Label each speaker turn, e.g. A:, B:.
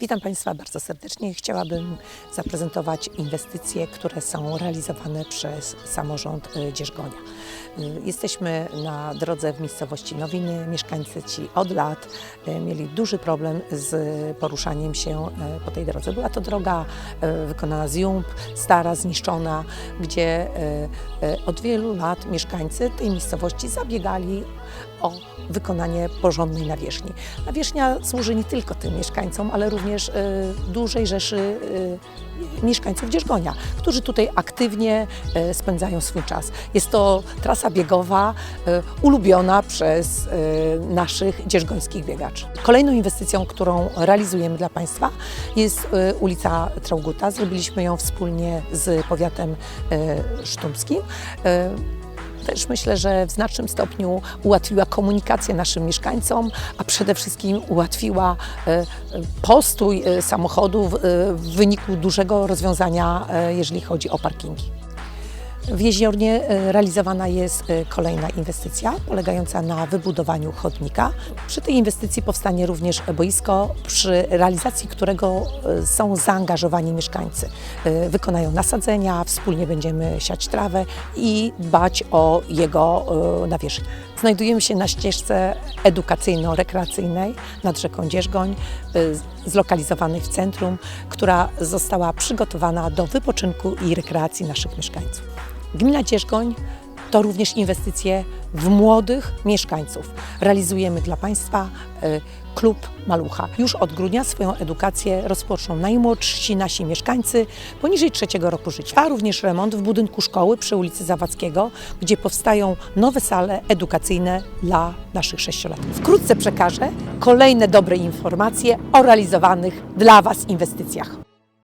A: Witam Państwa bardzo serdecznie. Chciałabym zaprezentować inwestycje, które są realizowane przez samorząd y, Dzierżgonia. Y, Jesteśmy na drodze w miejscowości Nowiny. Mieszkańcy ci od lat y, mieli duży problem z poruszaniem się po tej drodze. Była to droga wykonana z jump, stara, zniszczona, gdzie od wielu lat mieszkańcy tej miejscowości zabiegali o wykonanie porządnej nawierzchni. Nawierzchnia służy nie tylko tym mieszkańcom, ale również y, dużej rzeszy y, mieszkańców Dzierżgonia, którzy tutaj aktywnie y, spędzają swój czas. Jest to trasa biegowa ulubiona przez naszych dzierżgońskich biegaczy. Kolejną inwestycją, którą realizujemy dla Państwa jest ulica Trauguta. Zrobiliśmy ją wspólnie z powiatem sztumskim. Też myślę, że w znacznym stopniu ułatwiła komunikację naszym mieszkańcom, a przede wszystkim ułatwiła e, e, postój e, samochodów w wyniku dużego rozwiązania, jeżeli chodzi o parkingi. W Jeziornie e, realizowana jest e, kolejna inwestycja polegająca na wybudowaniu chodnika. Przy tej inwestycji powstanie również boisko, przy realizacji którego e, są zaangażowani mieszkańcy. Wykonają nasadzenia, wspólnie będziemy siać trawę i dbać o jego nawierzchnię. Znajdujemy się na ścieżce edukacyjno-rekreacyjnej nad rzeką Dzierżgoń, zlokalizowanej w centrum, która została przygotowana do wypoczynku i rekreacji naszych mieszkańców. Gmina Dzierżgoń to również inwestycje w młodych mieszkańców. Realizujemy dla Państwa e, klub Malucha. Już od grudnia swoją edukację rozpoczną najmłodsi nasi mieszkańcy poniżej trzeciego roku życia. Trwa również remont w budynku szkoły przy ulicy Zawadzkiego, gdzie powstają nowe sale edukacyjne dla naszych sześciolatków. Wkrótce przekażę kolejne dobre informacje o realizowanych dla Was inwestycjach.